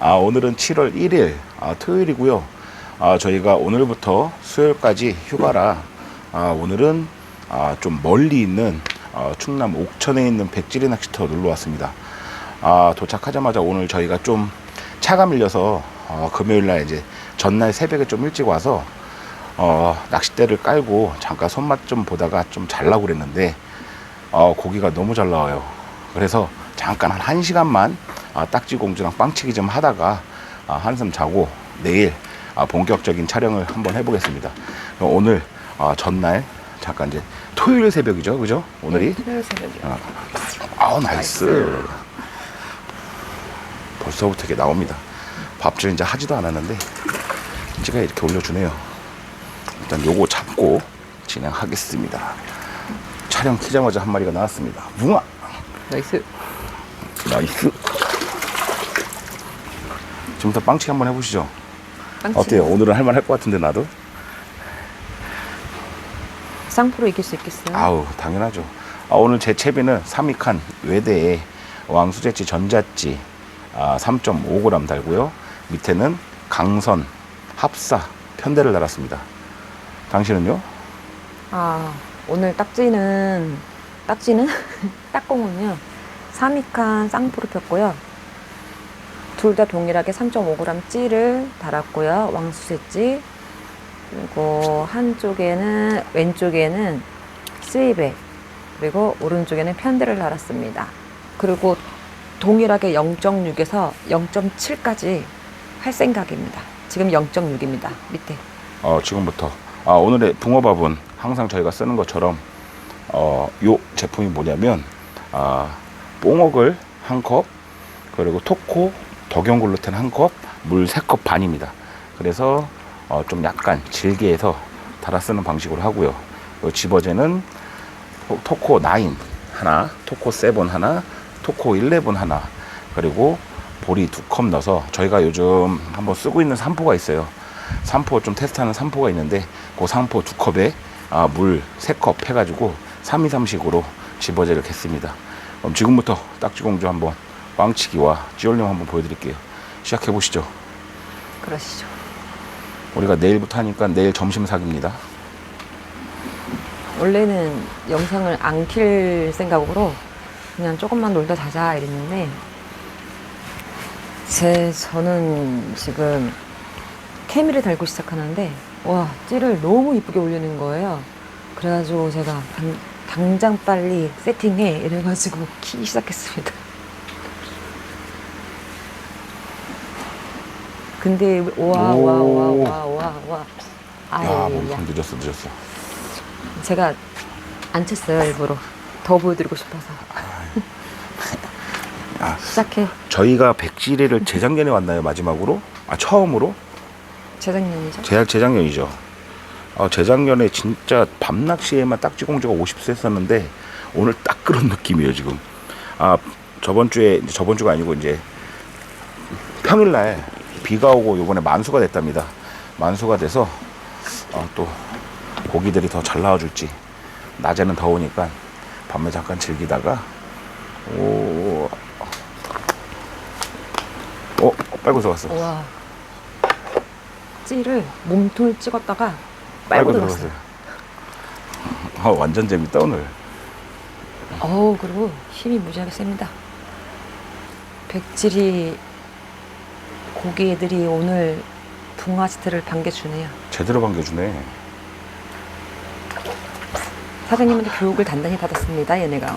아, 오늘은 7월 1일 아, 토요일이고요. 아, 저희가 오늘부터 수요일까지 휴가라 아, 오늘은 아, 좀 멀리 있는 아, 충남 옥천에 있는 백지리 낚시터 놀러 왔습니다. 아, 도착하자마자 오늘 저희가 좀 차가 밀려서 아, 어, 금요일 날 이제 전날 새벽에 좀 일찍 와서 어, 낚싯대를 깔고 잠깐 손맛 좀 보다가 좀 잘라고 그랬는데 어, 고기가 너무 잘 나와요. 그래서 잠깐 한 1시간만 아, 딱지공주랑 빵치기 좀 하다가 아, 한숨 자고 내일 아, 본격적인 촬영을 한번 해보겠습니다. 오늘 아, 전날 잠깐 이제 토요일 새벽이죠, 그죠? 오늘이 토요일 새벽이요. 아 우 나이스. 벌써부터 이게 나옵니다. 밥줄 이제 하지도 않았는데 찌가 이렇게 올려주네요. 일단 요거 잡고 진행하겠습니다. 촬영 키자마자 한 마리가 나왔습니다. 뭉아 나이스. 나이스. 지금부터 빵치기 한번 해보시죠. 빵치. 어때요? 오늘은 할만할 것 같은데 나도. 쌍프로 이길 수 있겠어요? 아우 당연하죠. 아, 오늘 제 채비는 3위칸 외대에 왕수제치 전자찌 아, 3.5g 달고요. 밑에는 강선 합사 편대를 달았습니다. 당신은요? 아, 오늘 딱지는, 딱지는? 딱공은요. 3위칸 쌍프로 폈고요. 둘 다 동일하게 3.5g 찌를 달았고요. 왕수제찌. 그리고 한쪽에는, 왼쪽에는 스위백. 그리고 오른쪽에는 편대를 달았습니다. 그리고 동일하게 0.6에서 0.7까지 할 생각입니다. 지금 0.6입니다. 밑에. 어, 지금부터 아, 오늘의 붕어밥은 항상 저희가 쓰는 것처럼 어, 요 제품이 뭐냐면 아, 뽕옥을 한 컵 그리고 토코 덕용 글루텐 한 컵, 물 세 컵 반입니다. 그래서 어, 좀 약간 질게 해서 달아 쓰는 방식으로 하고요. 그 집어제는 토- 토코 9 하나, 토코 7 하나, 토코 11 하나, 그리고 보리 두 컵 넣어서 저희가 요즘 한번 쓰고 있는 산포가 있어요. 산포 좀 테스트하는 산포가 있는데 그 산포 두 컵에 아, 물 세 컵 해가지고 323식으로 집어제를 했습니다. 그럼 지금부터 딱지공주 한번 빵치기와 찌올림 한번 보여드릴게요. 시작해 보시죠. 그러시죠. 우리가 내일부터 하니까 내일 점심 사기입니다. 원래는 영상을 안 킬 생각으로 그냥 조금만 놀다 자자 이랬는데 제 저는 지금 케미를 달고 시작하는데 와 찌를 너무 이쁘게 올리는 거예요. 그래가지고 제가 당, 당장 빨리 세팅해 이래가지고 키기 시작했습니다. 근데 와 와 와 와 와와 야, 아야 몸통 늦었어, 늦었어. 제가 안 쳤어요 일부러 더 보여드리고 싶어서 아, 시작해 저희가 백지리를 재작년에 왔나요, 마지막으로? 아, 처음으로? 재작년이죠 재, 재작년이죠. 아, 재작년에 진짜 밤낚시에만 딱지공주가 50세 했었는데 오늘 딱 그런 느낌이에요 지금. 아 저번 주에 저번 주가 아니고 이제 평일날 비가 오고 요번에 만수가 됐답니다. 만수가 돼서 아, 또 고기들이 더 잘 나와줄지 낮에는 더우니까 밤에 잠깐 즐기다가 오, 어 빨고 들어갔어. 와 찌를 몸통을 찍었다가 빨고 들어갔어요 아, 완전 재밌다 오늘. 어우 그리고 힘이 무지하게 셉니다 백질이 고기 애들이 오늘 붕어지트를 반겨주네요 제대로 반겨주네. 사장님한테 교육을 단단히 받았습니다 얘네가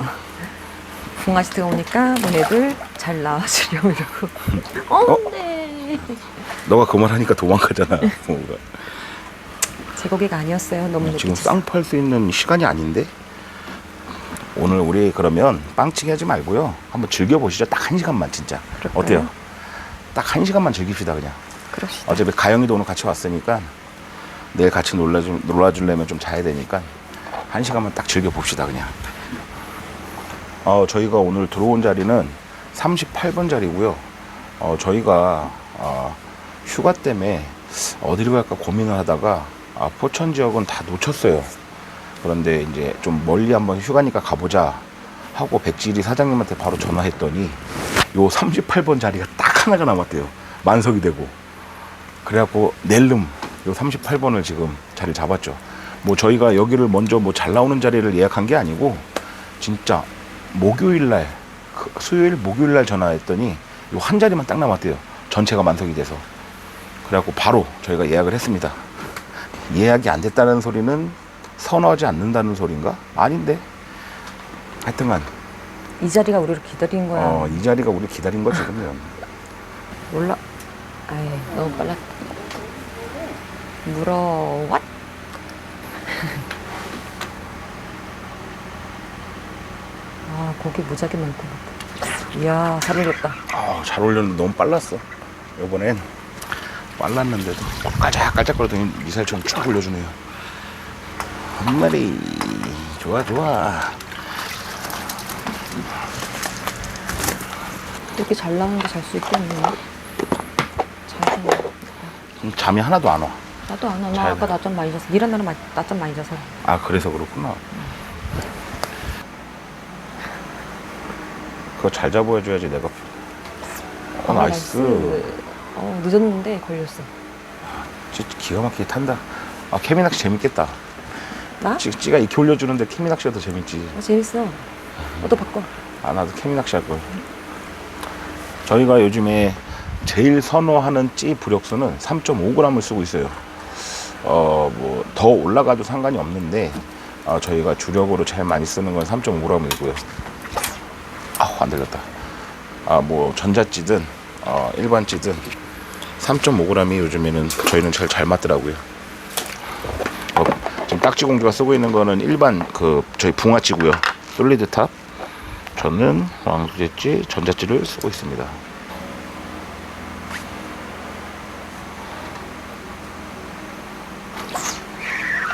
붕어지트가 오니까 너네들 잘 나와주려고 이러고 어? 네 너가 그 말 하니까 도망가잖아. 부모가. 제 고기가 아니었어요 너무 늦게 지금 쳤어요. 쌍팔 수 있는 시간이 아닌데. 오늘 우리 그러면 빵치기 하지 말고요. 한번 즐겨보시죠. 딱 한 시간만 진짜. 그럴까요? 어때요? 딱 한 시간만 즐깁시다 그냥. 그럽시다 어차피 가영이도 오늘 같이 왔으니까 내일 같이 놀라주, 놀아주려면 좀 자야 되니까 한 시간만 딱 즐겨봅시다 그냥. 어, 저희가 오늘 들어온 자리는 38번 자리고요. 어, 저희가 어, 휴가 때문에 어디로 갈까 고민을 하다가 아, 포천 지역은 다 놓쳤어요. 그런데 이제 좀 멀리 한번 휴가니까 가보자 하고 백지리 사장님한테 바로 전화했더니 요 38번 자리가 딱 하나가 남았대요. 만석이 되고 그래갖고 낼름 요 38번을 지금 자리 잡았죠. 뭐 저희가 여기를 먼저 뭐 잘 나오는 자리를 예약한 게 아니고 진짜 목요일 날그 수요일 목요일 날 전화했더니 요 한 자리만 딱 남았대요. 전체가 만석이 돼서 그래갖고 바로 저희가 예약을 했습니다. 예약이 안 됐다는 소리는 선호하지 않는다는 소린가? 아닌데 하여튼간 이 자리가 우리를 기다린 거야. 어, 이 자리가 우리 기다린 거지 그러면 몰라. 아이, 너무 빨라. 물어, 왓? 아, 고기 무지하게 많고. 이야, 잘 익었다. 아, 잘 올렸는데 너무 빨랐어. 이번엔 빨랐는데도 깔짝깔짝거리더니 미사일처럼 쭉 올려주네요. 한 마리 좋아 좋아. 이렇게 잘 나오는데 잘 수 있겠네. 잘 좀. 음, 잠이 하나도 안 와. 나도 안 와. 나잘 아까 낮잠 많이 잤어. 일한 날은 마- 낮잠 많이 자서. 아 그래서 그렇구나. 그거 잘 잡아줘야지 내가. 어, 나이스. 어, 늦었는데 걸렸어. 진짜 기가 막히게 탄다. 아 케미 낚시 재밌겠다. 나? 찌, 찌가 이렇게 올려주는데 케미 낚시가 더 재밌지. 어, 재밌어. 어, 또 바꿔. 아 나도 케미 낚시 할 걸. 저희가 요즘에 제일 선호하는 찌 부력수는 3.5g을 쓰고 있어요. 어 뭐 더 올라가도 상관이 없는데 어, 저희가 주력으로 제일 많이 쓰는 건 3.5g이고요. 아안 들렸다. 아 뭐 전자찌든 어, 일반 찌든 3.5g이 요즘에는 저희는 제일 잘 맞더라고요. 어, 지금 딱지 공주가 쓰고 있는 거는 일반 그 저희 붕어찌고요. 솔리드 탑. 저는 왕수제찌 전자찌를 쓰고 있습니다.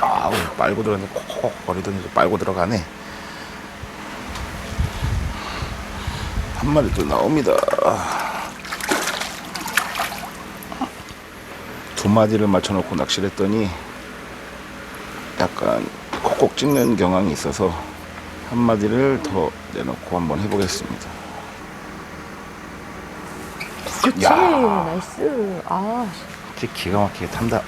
아우 빨고 들어가는데 콕콕 거리더니 또 빨고 들어가네. 한 마리 또 나옵니다. 마디를 맞춰놓고 낚시를 했더니 약간 콕콕 찍는 경향이 있어서 한 마디를 더 내놓고 한번 해보겠습니다. 야. 나이스. 아, 진짜 기가 막히게 탄다.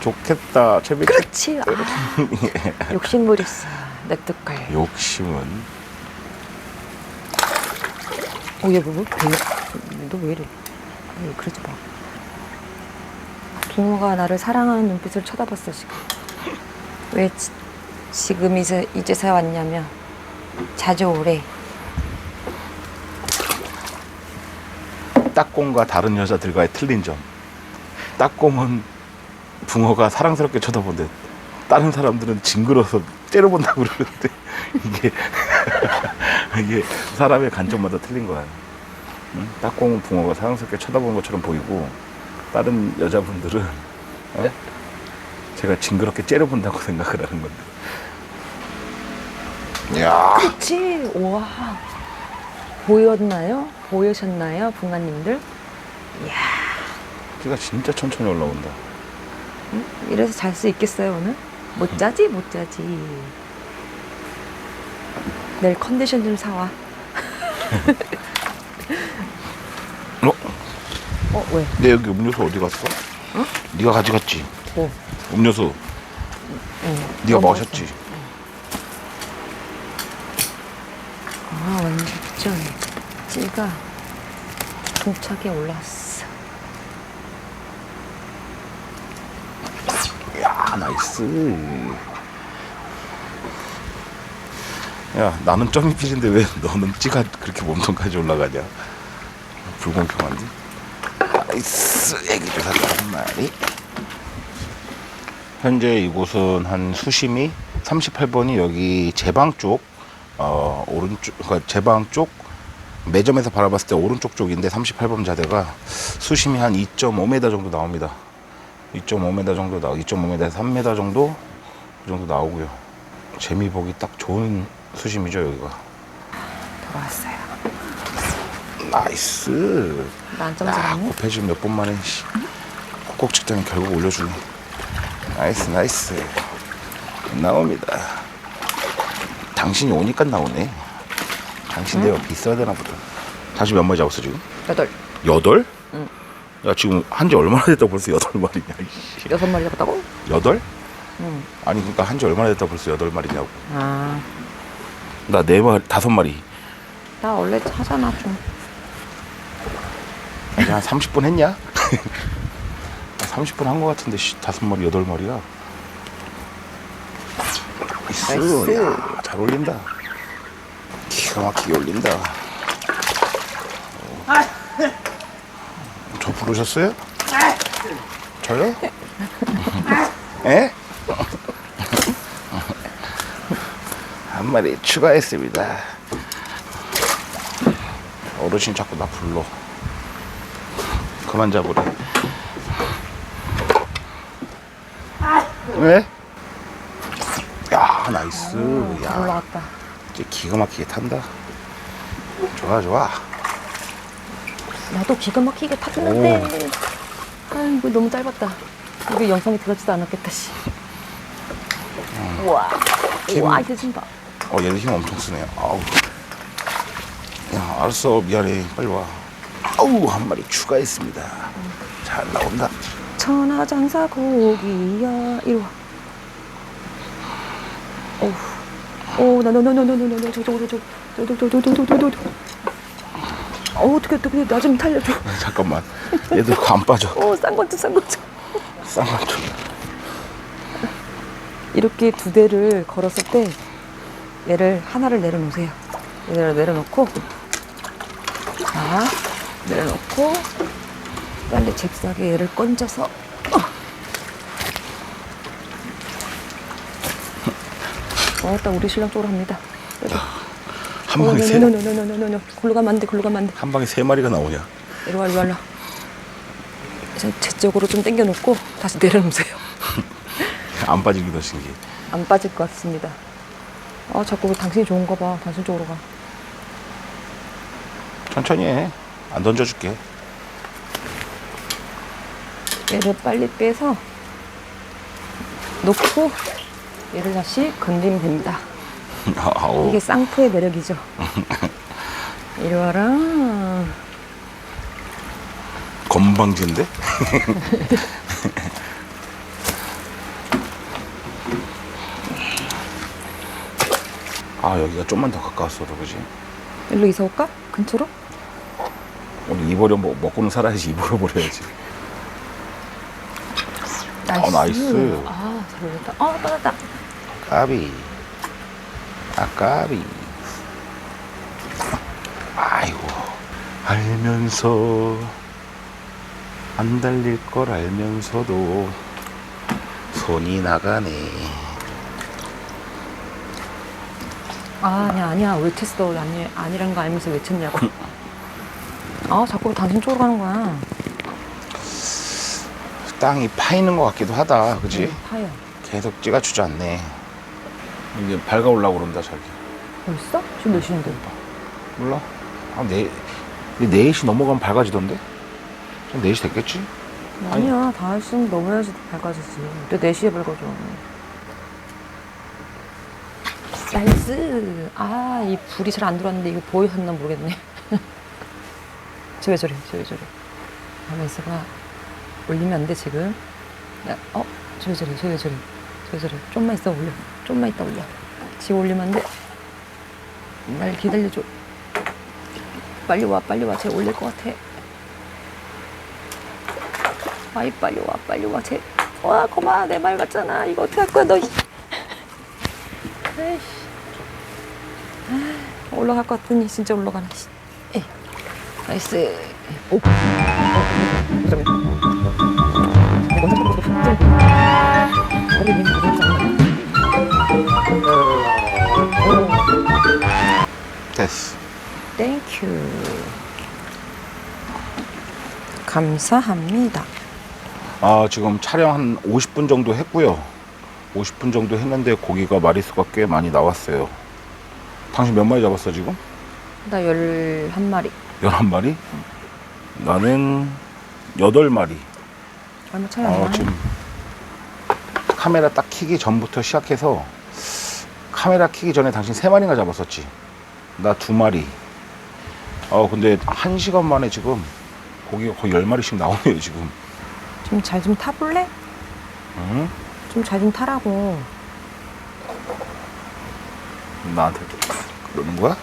좋겠다. 재밌 그렇지. 아, 욕심부렸어. 냅득할. 욕심은 어, 얘 뭐, 뭐, 너왜 이래? 아니, 그러지 마. 붕어가 나를 사랑하는 눈빛을 쳐다봤어, 지금. 왜 지, 지금 이제, 이제서야 왔냐면, 자주 오래. 딱공과 다른 여자들과의 틀린 점. 딱공은 붕어가 사랑스럽게 쳐다본대. 다른 사람들은 징그러서 째려본다고 그러는데 이게 이게 사람의 관점마다 틀린 거야. 응? 딱공은 붕어가 사랑스럽게 쳐다보는 것처럼 보이고 다른 여자분들은 어? 제가 징그럽게 째려본다고 생각을 하는 건데. 야, 그치? 우와. 보였나요? 보이셨나요? 붕아님들? 키가 진짜 천천히 올라온다. 이래서 잘 수 있겠어요, 오늘? 못 자지? 못 자지. 내일 컨디션 좀 사와. 어? 어, 왜? 내 여기 음료수 어디 갔어? 어? 네가 가져갔지. 뭐? 음료수 응. 네가 너 마셨지. 아, 완전 찌가 동차게 올라왔어. 야 나이스. 야 나는 점이 필인데 왜 너는 찌가 그렇게 몸통까지 올라가냐? 불공평한데. 나이스 애기 조사가 한 마리. 현재 이곳은 한 수심이 38번이 여기 제방 쪽, 어, 오른쪽, 그러니까 제방 쪽, 매점에서 바라봤을 때 오른쪽 쪽인데 38번 자대가 수심이 한 2.5m 정도 나옵니다. 2.5m 정도 나, 2.5m에서 3m 정도 그 정도 나오고요. 재미 보기 딱 좋은 수심이죠 여기가. 돌아왔어요. 나이스. 나안점 야, 잡았네? 고패질 몇번 만에 씨. 콕콕 직장이 결국 올려주네. 나이스 나이스. 나옵니다. 당신이 오니까 나오네. 당신 내가 비싸야 되나 보다. 당신 몇 마리 잡았어 지금? 여덟. 여덟? 응. 야 지금 한 지 얼마나 됐다 벌써 여덟 마리냐 이씨. 여섯 마리 잡았다고? 여덟? 응. 아니 그러니까 한 지 얼마나 됐다 벌써 여덟 마리냐고 아, 나 네 마리 다섯 마리 나 원래 하잖아 좀. 이제 한 30분 했냐? 30분 한거 같은데 씨, 다섯 마리 여덟 마리야 나이스. 야, 잘 올린다 기가 막히게 올린다 저 부르셨어요? 저요? 에? 한 마리 추가했습니다 어르신 자꾸 나 불러 그만 잡으래 왜? 야 나이스 잘야 올라갔다. 이제 기가 막히게 탄다 좋아 좋아 나도 기가 막히게 탔는데. 아이고 너무 짧았다. 이게 영상에 들어지도 않았겠다 씨. 우와. 김- 우와 이게 좀 봐. 어 얘도 힘 엄청 쓰네 아우 야 알았어 미안해 빨리 와 아우 한 마리 추가했습니다 잘 나온다 천하장사 고기야 이리 와. 어우. 오, 나나나나나나나 저쪽으로 저 저저저저저저저. 어 어떻게 어떻게 나 좀 살려줘. 잠깐만 얘들 그거 안 빠져 오 쌍거죠 쌍거죠. 쌍만두 이렇게 두 대를 걸었을 때 얘를 하나를 내려놓으세요. 얘를 내려놓고 자 내려놓고 빨리 잽싸게 얘를 건져서 어, 딱 우리 신랑 쪽으로 합니다. 한 방에 세, 노노노노노노노 골로 가면 안 돼, 골로 가면 안 돼. 한 방에 세 마리가 나오냐 이리 와, 이리 와, 이리 와. 제, 제 쪽으로 좀 당겨놓고 다시 내려놓으세요. 안 빠지기 더 신기해 안 빠질 것 같습니다. 아, 자꾸 당신이 좋은 거 봐. 당신 쪽으로 가. 천천히 해 안 던져줄게 얘를 빨리 빼서 놓고 얘를 다시 건드리면 됩니다. 이게 쌍포의 매력이죠. 이리 와라. 건방진데? 아 여기가 좀만 더 가까웠어도 그지? 일로 이사 올까? 근처로? 입어려 먹, 먹고는 살아야지 입어려 버려야지 아, 나이스. 아, 잘 올렸다. 어, 빠졌다. 까비 아 까비 아이고 알면서 안 달릴 걸 알면서도 손이 나가네 아, 아니야, 아니야. 왜 tes도 아니, 아니란 거 알면서 왜 쳤냐고. 아, 자꾸 당신 쪽으로 가는 거야. 땅이 파이는 것 같기도 하다 그지? 응, 파요. 계속 찍어주지 않네 이제 밝아 올라고 그런다 자기 벌써? 지금 몇 시인데? 몰라 아, 네, 4시 넘어가면 밝아지던데? 좀 4시 됐겠지? 아니야, 다 했으면 넘어야지 밝아지지. 근데 4시에 밝아져. 나이스! 아, 이 불이 잘 안 들어왔는데 이거 보이셨나 모르겠네. 저왜 저래, 저왜 저래. 가만 있어봐. 올리면 안 돼, 지금. 야, 어? 저왜 저래, 저왜 저래. 저왜 저래. 좀만 있어 올려. 좀만 있다 올려. 지금 올리면 안 돼. 날 기다려줘. 빨리 와, 빨리 와. 쟤 올릴 것 같아. 아이 빨리 와 빨리 와 쟤. 와 고마 내 말 같잖아 이거 어떻게 할 거야 너 이- 아이씨 아, 올라갈 것 같더니 진짜 올라가네 나이스. 오. 어, 됐어. 땡큐 감사합니다. 아 지금 촬영 한 50분 정도 했고요. 50분 정도 했는데 고기가 마리수가 꽤 많이 나왔어요. 당신 몇 마리 잡았어 지금? 나 열한 마리 11마리? 나는 8마리 얼마 차이 안 어, 나네 지금 카메라 딱 키기 전부터 시작해서 카메라 키기 전에 당신 세 마리가 잡았었지. 나두 마리. 어 근데 한 시간 만에 지금 고기가 거의 열 마리씩 나오네요 지금. 좀 잘 좀 타볼래? 응? 좀 잘 좀 타라고. 나한테 그러는 거야?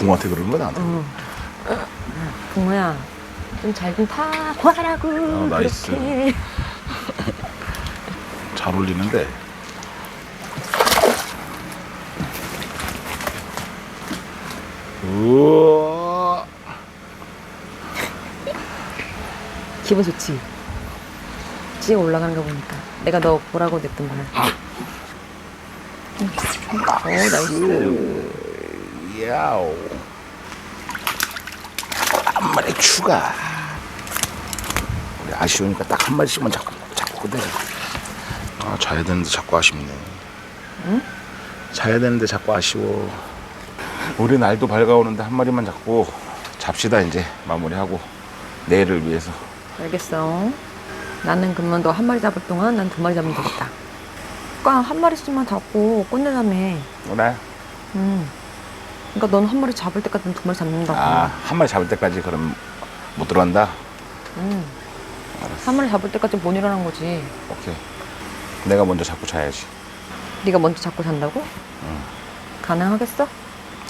붕어한테 그러는 나한테? 어. 붕어야, 좀 잘 좀 타고 하라고. 어, 나이스. 그렇게. 잘 어울리는데. 우와. 기분 좋지? 찌 올라가는 거 보니까. 내가 너 보라고 냈던 거야. 오, 나이스. 야오. 한 마리 추가. 우리 아쉬우니까 딱 한 마리씩만 잡고 잡고 그대로. 아 자야 되는데 자꾸 아쉽네. 응? 자야 되는데 자꾸 아쉬워. 우리 날도 밝아오는데 한 마리만 잡고 잡시다 이제 마무리하고 내일을 위해서. 알겠어. 나는 그러면 너 한 마리 잡을 동안 난 두 마리 잡으면 되겠다. 그러니까 한 마리씩만 잡고 끝내자며. 그래. 응. 그러니까 넌 한 마리 잡을 때까지 는 두 마리 잡는다고. 아 한 마리 잡을 때까지 그럼 못 들어간다. 응. 한 마리 잡을 때까지 못 일어난 거지. 오케이. 내가 먼저 잡고 자야지. 네가 먼저 잡고 잔다고? 응. 가능하겠어?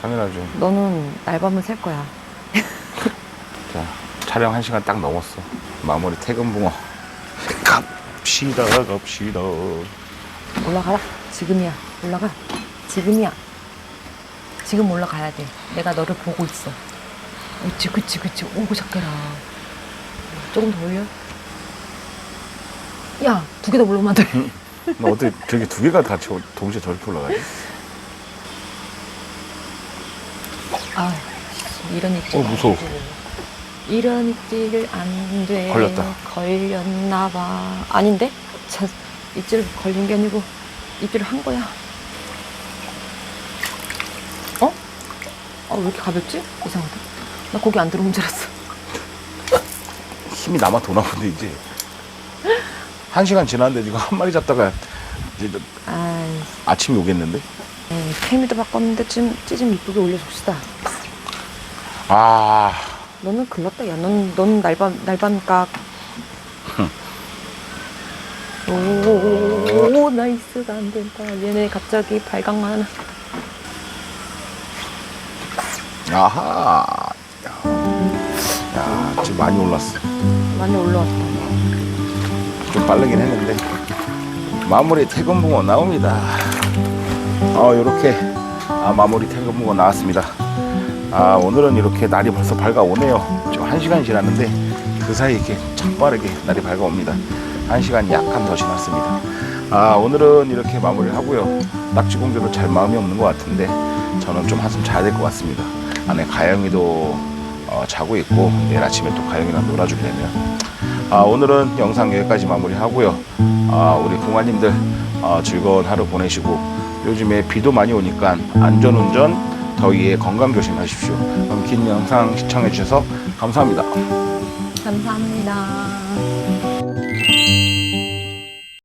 당연하죠. 너는 날밤을 셀 거야. 자, 촬영 한 시간 딱 넘었어. 마무리 퇴근 붕어. 갑시다, 갑시다. 올라가라. 지금이야. 올라가. 지금이야. 지금 올라가야 돼. 내가 너를 보고 있어. 그치, 그치, 그치. 오고 잡게라. 조금 더 올려. 야, 두 개 더 올라오면 안 돼. 너 어떻게 저기 두 개가 같이 동시에 저렇게 올라가지? 아, 이런 입질. 어, 무서워. 이런 입질 안 돼. 걸렸다. 걸렸나 봐. 아닌데? 자, 입질 걸린 게 아니고 입질을 한 거야. 어? 아, 왜 이렇게 가볍지? 이상하다. 나 고기 안 들어온 줄 알았어. 힘이 남아 도나 본데 이제. 한 시간 지났는데 지금 한 마리 잡다가 이제 아이, 아침이 오겠는데? 에이, 케미도 바꿨는데 좀, 찌좀 이쁘게 올려줍시다. 아, 너는 글렀다. 야, 넌, 넌 날밤, 날밤각. 오, 오, 나이스가 안 된다. 얘네 갑자기 발광만. 아하. 야, 야, 지금 많이 올랐어. 많이 올라왔다. 좀 빠르긴 했는데 마무리 퇴근붕어 나옵니다. 어 이렇게 아, 마무리 퇴근붕어 나왔습니다. 아 오늘은 이렇게 날이 벌써 밝아오네요. 지금 한 시간이 지났는데 그 사이 이렇게 참 빠르게 날이 밝아옵니다. 한 시간 약간 더 지났습니다. 아 오늘은 이렇게 마무리를 하고요. 낙지 공개도 잘 마음이 없는 것 같은데 저는 좀 한숨 자야 될 것 같습니다. 안에 가영이도 어, 자고 있고 내일 아침에 또 가영이랑 놀아주게 되면 아, 오늘은 영상 여기까지 마무리하고요. 아, 우리 부모님들 아, 즐거운 하루 보내시고 요즘에 비도 많이 오니까 안전운전, 더위에 건강 조심하십시오. 그럼 긴 영상 시청해 주셔서 감사합니다. 감사합니다.